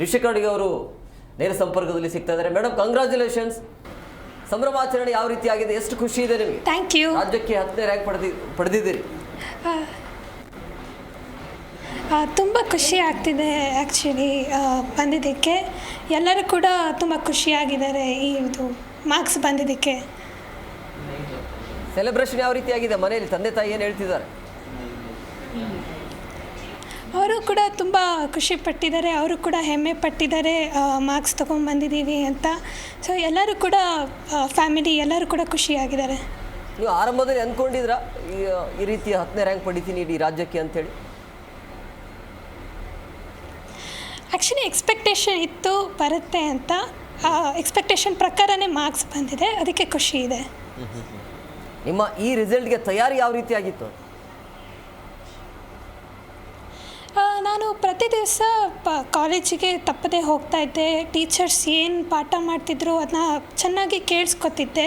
ರಿಷಿಕ್ ಅಡಿಗೆ ಅವರು ನೇರ ಸಂಪರ್ಕದಲ್ಲಿ ಸಿಗ್ತಾ ಇದ್ದಾರೆ. ಮೇಡಮ್ ಕಂಗ್ರ್ಯಾಚುಲೇಷನ್ಸ್ ಸಂಭ್ರಮಾಚರಣೆ ಯಾವ ರೀತಿ ಆಗಿದೆ? ಎಷ್ಟು ಖುಷಿ ಇದೆ ನಿಮಗೆ? ಥ್ಯಾಂಕ್ ಯು ರಾಜ್ಯಕ್ಕೆ ಹತ್ತನೇ ರ್ಯಾಂಕ್ ಪಡೆದಿ ಪಡೆದಿದ್ದೀರಿ. ತುಂಬ ಖುಷಿ ಆಗ್ತಿದೆ ಆ್ಯಕ್ಚುಲಿ ಬಂದಿದ್ದಕ್ಕೆ. ಎಲ್ಲರೂ ಕೂಡ ತುಂಬ ಖುಷಿಯಾಗಿದ್ದಾರೆ ಈ ಇದು ಮಾರ್ಕ್ಸ್ ಬಂದಿದ್ದಕ್ಕೆ. ಸೆಲೆಬ್ರೇಷನ್ ಯಾವ ರೀತಿ ಆಗಿದೆ? ಮನೆಯಲ್ಲಿ ತಂದೆ ತಾಯಿ ಏನು ಹೇಳ್ತಿದ್ದಾರೆ? ಅವರು ಕೂಡ ತುಂಬ ಖುಷಿ ಪಟ್ಟಿದ್ದಾರೆ ಅವರು ಕೂಡ ಹೆಮ್ಮೆ ಪಟ್ಟಿದ್ದಾರೆ ಮಾರ್ಕ್ಸ್ ತೊಗೊಂಡ್ಬಂದಿದ್ದೀವಿ ಅಂತ. ಸೊ ಎಲ್ಲರೂ ಕೂಡ ಫ್ಯಾಮಿಲಿ ಎಲ್ಲರೂ ಕೂಡ ಖುಷಿಯಾಗಿದ್ದಾರೆ. ನೀವು ಆರಂಭದಲ್ಲಿ ಅಂದ್ಕೊಂಡಿದ್ರಾ ಈ ಈ ರೀತಿ ಹತ್ತನೇ ರ್ಯಾಂಕ್ ಪಡಿತೀನಿ ಇಡೀ ರಾಜ್ಯಕ್ಕೆ ಅಂತೇಳಿ? ಆ್ಯಕ್ಚುಲಿ ಎಕ್ಸ್ಪೆಕ್ಟೇಷನ್ ಇತ್ತು ಬರುತ್ತೆ ಅಂತ. ಎಕ್ಸ್ಪೆಕ್ಟೇಷನ್ ಪ್ರಕಾರನೇ ಮಾರ್ಕ್ಸ್ ಬಂದಿದೆ ಅದಕ್ಕೆ ಖುಷಿ ಇದೆ. ನಿಮ್ಮ ಈ ರಿಸಲ್ಟ್ಗೆ ತಯಾರಿ ಯಾವ ರೀತಿ ಆಗಿತ್ತು ಆ, ನಾನು ಪ್ರತಿ ದಿವಸ ಪ ಕಾಲೇಜಿಗೆ ತಪ್ಪದೆ ಹೋಗ್ತಾ ಇದ್ದೆ. ಟೀಚರ್ಸ್ ಏನು ಪಾಠ ಮಾಡ್ತಿದ್ರು ಅದನ್ನ ಚೆನ್ನಾಗಿ ಕೇಳಿಸ್ಕೊತಿದ್ದೆ.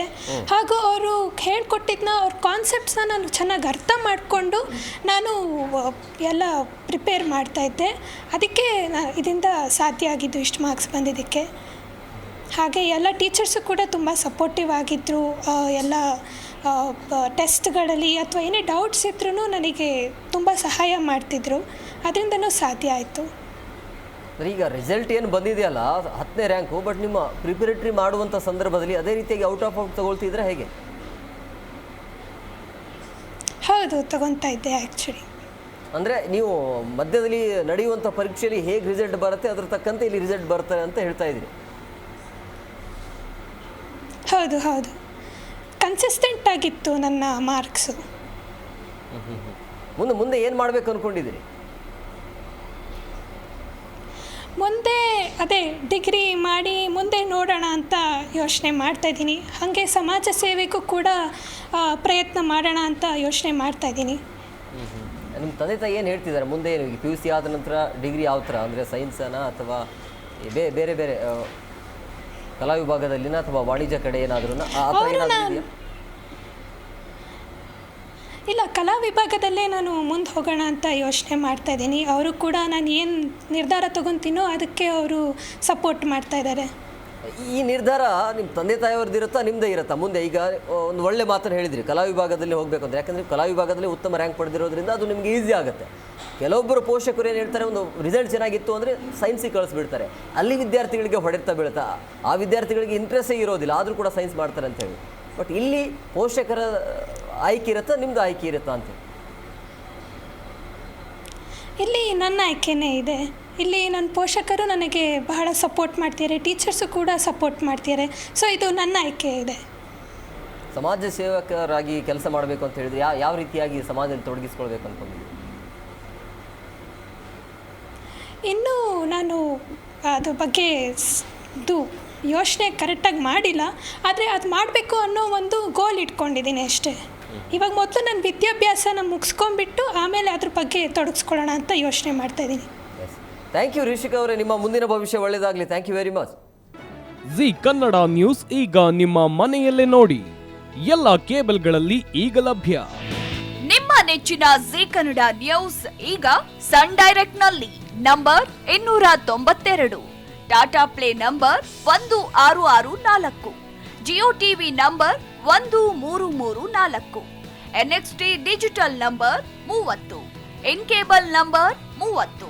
ಹಾಗೂ ಅವರು ಹೇಳ್ಕೊಟ್ಟಿದ್ದನ್ನ ಅವ್ರ ಕಾನ್ಸೆಪ್ಟ್ಸ್ನ ನಾನು ಚೆನ್ನಾಗಿ ಅರ್ಥ ಮಾಡಿಕೊಂಡು ನಾನು ಎಲ್ಲ ಪ್ರಿಪೇರ್ ಮಾಡ್ತಾ ಇದ್ದೆ. ಅದಕ್ಕೆ ಇದರಿಂದ ಸಾಧ್ಯ ಆಗಿದ್ದು ಇಷ್ಟು ಮಾರ್ಕ್ಸ್ ಬಂದಿದ್ದಕ್ಕೆ. ಹಾಗೆ ಎಲ್ಲ ಟೀಚರ್ಸು ಕೂಡ ತುಂಬ ಸಪೋರ್ಟಿವ್ ಆಗಿದ್ದರು ಎಲ್ಲ ಟೆಸ್ಟ್ಗಳಲ್ಲಿ ಅಥವಾ ಏನೇ ಡೌಟ್ಸ್ ಇದ್ರೂ ನನಗೆ ತುಂಬ ಸಹಾಯ ಮಾಡ್ತಿದ್ರು. ಅದರಿಂದನೂ ಸಾಧ್ಯ ಆಯಿತು. ಈಗ ರಿಸಲ್ಟ್ ಏನು ಬಂದಿದೆಯಲ್ಲ ಹತ್ತನೇ ರ್ಯಾಂಕು ಬಟ್ ನಿಮ್ಮ ಪ್ರಿಪರೇಟ್ರಿ ಮಾಡುವಂಥ ಸಂದರ್ಭದಲ್ಲಿ ಅದೇ ರೀತಿಯಾಗಿ ಔಟ್ ಆಫ್ ಔಟ್ ತಗೊಳ್ತಿದ್ರೆ ಹೇಗೆ? ಹೌದು ತಗೊತಾ ಇದ್ದೆ ಆ್ಯಕ್ಚುಲಿ ಅಂದರೆ ನೀವು ಮಧ್ಯದಲ್ಲಿ ನಡೆಯುವಂಥ ಪರೀಕ್ಷೆಯಲ್ಲಿ ಹೇಗೆ ರಿಸಲ್ಟ್ ಬರುತ್ತೆ ಅದ್ರ ತಕ್ಕಂತೆ ಇಲ್ಲಿ ರಿಸಲ್ಟ್ ಬರ್ತಾರೆ ಅಂತ ಹೇಳ್ತಾ ಇದ್ದೀರಿ. ಹೌದು ಹೌದು. ಕನ್ಸಿಸ್ಟೆಂಟ್ ಆಗಿತ್ತು ನನ್ನ ಮಾರ್ಕ್ಸು ಮುಂದೆ ಮುಂದೆ ಏನು ಮಾಡಬೇಕು ಅಂದ್ಕೊಂಡಿದ್ದೀರಿ ಮುಂದೆ ಅದೇ ಡಿಗ್ರಿ ಮಾಡಿ ಮುಂದೆ ನೋಡೋಣ ಅಂತ ಯೋಚನೆ ಮಾಡ್ತಾಯಿದ್ದೀನಿ ಹಾಗೆ ಸಮಾಜ ಸೇವೆಗೂ ಕೂಡ ಪ್ರಯತ್ನ ಮಾಡೋಣ ಅಂತ ಯೋಚನೆ ಮಾಡ್ತಾಯಿದ್ದೀನಿ ನಿಮ್ಮ ತಂದೆ ತಾಯಿ ಏನು ಹೇಳ್ತಿದ್ದಾರೆ? ಮುಂದೆ ಏನು ಪಿ ಯು ಸಿ ಆದ ನಂತರ ಡಿಗ್ರಿ ಯಾವ ಥರ ಅಂದರೆ ಸೈನ್ಸನ ಅಥವಾ ಬೇರೆ ಬೇರೆ ಕಲಾ ವಿಭಾಗದಲ್ಲಿನ ಅಥವಾ ವಾಣಿಜ್ಯ ಕಡೆ ಏನಾದ್ರೂ ಇಲ್ಲ ಕಲಾ ವಿಭಾಗದಲ್ಲೇ ನಾನು ಮುಂದೆ ಹೋಗೋಣ ಅಂತ ಯೋಚನೆ ಮಾಡ್ತಾ ಇದ್ದೀನಿ. ಅವರು ಕೂಡ ನಾನು ಏನು ನಿರ್ಧಾರ ತಗೊತೀನೋ ಅದಕ್ಕೆ ಅವರು ಸಪೋರ್ಟ್ ಮಾಡ್ತಾ ಇದ್ದಾರೆ. ಈ ನಿರ್ಧಾರ ನಿಮ್ಮ ತಂದೆ ತಾಯಿಯವ್ರದ್ದು ಇರುತ್ತಾ ನಿಮ್ಮದೇ ಇರುತ್ತಾ? ಮುಂದೆ ಈಗ ಒಂದು ಒಳ್ಳೆ ಮಾತನ್ನು ಹೇಳಿದ್ರಿ, ಕಲಾ ವಿಭಾಗದಲ್ಲಿ ಹೋಗಬೇಕು ಅಂತ ಯಾಕಂದರೆ ಕಲಾ ವಿಭಾಗದಲ್ಲಿ ಉತ್ತಮ ರ್ಯಾಂಕ್ ಪಡೆದಿರೋದ್ರಿಂದ ಅದು ನಿಮಗೆ ಈಸಿ ಆಗುತ್ತೆ. ಕೆಲವೊಬ್ಬರು ಪೋಷಕರು ಏನು ಹೇಳ್ತಾರೆ, ಒಂದು ರಿಸಲ್ಟ್ ಚೆನ್ನಾಗಿತ್ತು ಅಂದರೆ ಸೈನ್ಸಿಗೆ ಕಳಿಸ್ಬಿಡ್ತಾರೆ. ಅಲ್ಲಿ ವಿದ್ಯಾರ್ಥಿಗಳಿಗೆ ಹೊಡೆತ ಬೀಳ್ತಾ ಆ ವಿದ್ಯಾರ್ಥಿಗಳಿಗೆ ಇಂಟ್ರೆಸ್ಟೇ ಇರೋದಿಲ್ಲ, ಆದರೂ ಕೂಡ ಸೈನ್ಸ್ ಮಾಡ್ತಾರೆ ಅಂತ ಹೇಳಿ. ಬಟ್ ಇಲ್ಲಿ ಪೋಷಕರ ಆಯ್ಕೆ ಇರುತ್ತಾ ನಿಮ್ಮದು ಆಯ್ಕೆ ಇರುತ್ತಾ ಅಂತ ಇಲ್ಲಿ ನನ್ನ ಆಯ್ಕೆನೇ ಇದೆ. ಇಲ್ಲಿ ನನ್ನ ಪೋಷಕರು ನನಗೆ ಬಹಳ ಸಪೋರ್ಟ್ ಮಾಡ್ತಿದ್ದಾರೆ. ಟೀಚರ್ಸು ಕೂಡ ಸಪೋರ್ಟ್ ಮಾಡ್ತಿದ್ದಾರೆ. ಸೊ ಇದು ನನ್ನ ಆಯ್ಕೆ ಇದೆ. ಸಮಾಜ ಸೇವಕರಾಗಿ ಕೆಲಸ ಮಾಡಬೇಕು ಅಂತ ಹೇಳಿದ್ರೆ ಯಾವ ಯಾವ ರೀತಿಯಾಗಿ ಸಮಾಜದಲ್ಲಿ ತೊಡಗಿಸ್ಕೊಳ್ಬೇಕು ಅಂದ್ಕೊಂಡಿದ್ದೀನಿ ಇನ್ನೂ ನಾನು ಅದ್ರ ಬಗ್ಗೆ ಇದು ಯೋಚನೆ ಕರೆಕ್ಟಾಗಿ ಮಾಡಿಲ್ಲ. ಆದರೆ ಅದು ಮಾಡಬೇಕು ಅನ್ನೋ ಒಂದು ಗೋಲ್ ಇಟ್ಕೊಂಡಿದ್ದೀನಿ ಅಷ್ಟೇ. ಇವಾಗ ಮೊದಲು ನನ್ನ ವಿದ್ಯಾಭ್ಯಾಸನ ಮುಗಿಸ್ಕೊಂಡ್ಬಿಟ್ಟು ಆಮೇಲೆ ಅದ್ರ ಬಗ್ಗೆ ತೊಡಗಿಸ್ಕೊಳ್ಳೋಣ ಅಂತ ಯೋಚನೆ ಮಾಡ್ತಾಯಿದ್ದೀನಿ ಥ್ಯಾಂಕ್ ಯು ರಿಷಿಕ್ ಅವರೇ. ನಿಮ್ಮ ಮುಂದಿನ ಭವಿಷ್ಯ ಒಳ್ಳೆಯದಾಗಲಿ thank you very much Zee Kannada news ಈಗ ನಿಮ್ಮ ಮನೆಯಲ್ಲೇ ನೋಡಿ. ಎಲ್ಲ ಕೇಬಲ್ಗಳಲ್ಲಿ ಈಗ ಲಭ್ಯ. ನಿಮ್ಮ ನೆಚ್ಚಿನ ಜಿ ಕನ್ನಡ ನ್ಯೂಸ್ ಈಗ ಸನ್ ಡೈರೆಕ್ಟ್ನಲ್ಲಿ ನಂಬರ್ ಇನ್ನೂರ ತೊಂಬತ್ತೆರಡು ಟಾಟಾ ಪ್ಲೇ ನಂಬರ್ ಒಂದು ಆರು ಆರು ನಾಲ್ಕು. ಜಿಯೋ ಟಿವಿ ನಂಬರ್ ಒಂದು ಮೂರು ಮೂರು ನಾಲ್ಕು. ಎನ್ಎಕ್ಸ್ಟಿ ಡಿಜಿಟಲ್ ನಂಬರ್ ಮೂವತ್ತು. ಇನ್ ಕೇಬಲ್ ನಂಬರ್ ಮೂವತ್ತು.